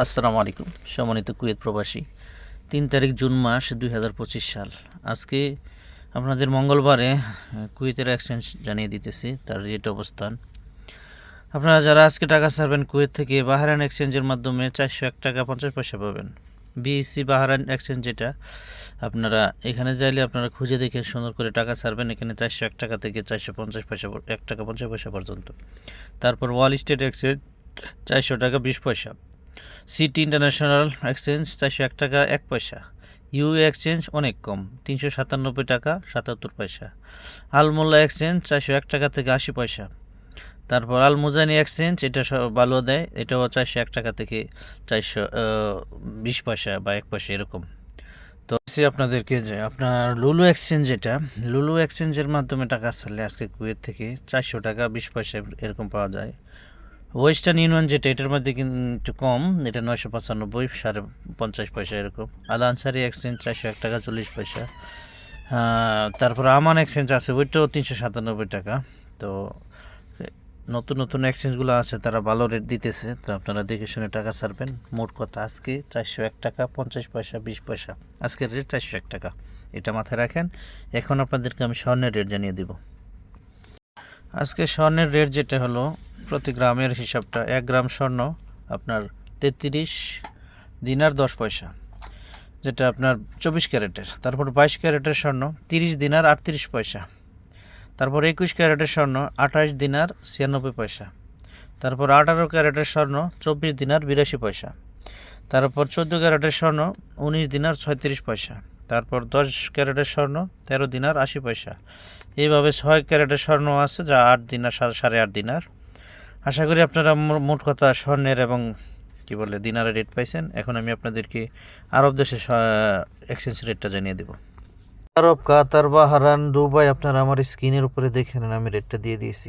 আসসালামু আলাইকুম। সম্মানিত কুয়েত প্রবাসী, তিন তারিখ জুন মাস দুই হাজার পঁচিশ সাল। আজকে আপনাদের মঙ্গলবারে কুয়েতের এক্সচেঞ্জ জানিয়ে দিতেছি তার রেট অবস্থান। আপনারা যারা আজকে টাকা ছাড়বেন কুয়েত থেকে বাহারান এক্সচেঞ্জের মাধ্যমে চারশো এক টাকা পঞ্চাশ পয়সা পাবেন। বিএসসি বাহারান এক্সচেঞ্জ যেটা, আপনারা এখানে যাইলে আপনারা খুঁজে দেখে সুন্দর করে টাকা ছাড়বেন এখানে চারশো এক টাকা থেকে চারশো পঞ্চাশ পয়সা এক টাকা পঞ্চাশ পয়সা পর্যন্ত। তারপর ওয়াল স্টেট এক্সচেঞ্জ চারশো টাকা বিশ পয়সা। সিটি ইন্টারন্যাশনাল এক্সচেঞ্জ চারশো এক টাকা, এক পয়সা। ইউ এক্সচেঞ্জ অনেক কম, তিনশো সাতানব্বই টাকা, সাতাত্তর পয়সা। আলমোল্লা এক্সচেঞ্জ চারশো এক টাকা থেকে আশি পয়সা। তারপর আল মুজানি এক্সচেঞ্জ, এটা সব ভালো দেয়, এটাও চারশো এক টাকা থেকে চারশো বিশ পয়সা বা এক পয়সা এরকম। তো সে আপনাদেরকে যে আপনার লুলু এক্সচেঞ্জ যেটা, লুলু এক্সচেঞ্জের মাধ্যমে টাকা ছাড়লে আজকে কুয়েত থেকে চারশো টাকা, বিশ পয়সা এরকম পাওয়া যায়। ওয়েস্টার্ন ইউনিয়ন যেটা এটার মধ্যে কিন্তু কম, এটা নয়শো পঁচানব্বই, সাড়ে পঞ্চাশ পয়সা এরকম। আল আনসারি এক্সচেঞ্জ চারশো এক টাকা, চল্লিশ পয়সা। তারপর আমান এক্সচেঞ্জ আছে, ওইটাও তিনশো সাতানব্বই টাকা। তো, নতুন নতুন এক্সচেঞ্জগুলো আছে, তারা ভালো রেট দিতেছে। তো আপনারা দেখে শুনে টাকা ছাড়বেন। মোট কথা আজকে চারশো এক টাকা, পঞ্চাশ পয়সা, বিশ পয়সা। আজকের রেট চারশো এক টাকা। এটা মাথায় রাখেন। এখন আপনাদেরকে আমি স্বর্ণের রেট জানিয়ে দেবো। আজকে স্বর্ণের রেট যেটা হলো প্রতি গ্রামের হিসাবটা, এক গ্রাম স্বর্ণ আপনার তেত্রিশ দিনার দশ পয়সা, যেটা আপনার চব্বিশ ক্যারেটের। তারপর বাইশ ক্যারেটের স্বর্ণ, তিরিশ দিনার আটত্রিশ পয়সা। তারপর একুশ ক্যারেটের স্বর্ণ, আঠাশ দিনার ছিয়ানব্বই পয়সা। তারপর আঠারো ক্যারেটের স্বর্ণ, চব্বিশ দিনার বিরাশি পয়সা। তারপর চোদ্দ ক্যারেটের স্বর্ণ, উনিশ দিনার ছয়ত্রিশ পয়সা। তারপর দশ ক্যারেটের স্বর্ণ, তেরো দিনার আশি পয়সা। এইভাবে ছয় ক্যারেটের স্বর্ণ আছে, যা আট দিনার, সাড়ে আট দিনার। আশা করি আপনারা মোট কথা স্বর্ণের এবং কি বলে দিনারের রেট পাইছেন। এখন আমি আপনাদেরকে আরব দেশের এক্সচেঞ্জ রেটটা জানিয়ে দেব। আরব, কাতার বাহারান দুবাই, আপনারা আমার স্ক্রিনের উপরে দেখে নেন, আমি রেটটা দিয়ে দিয়েছি।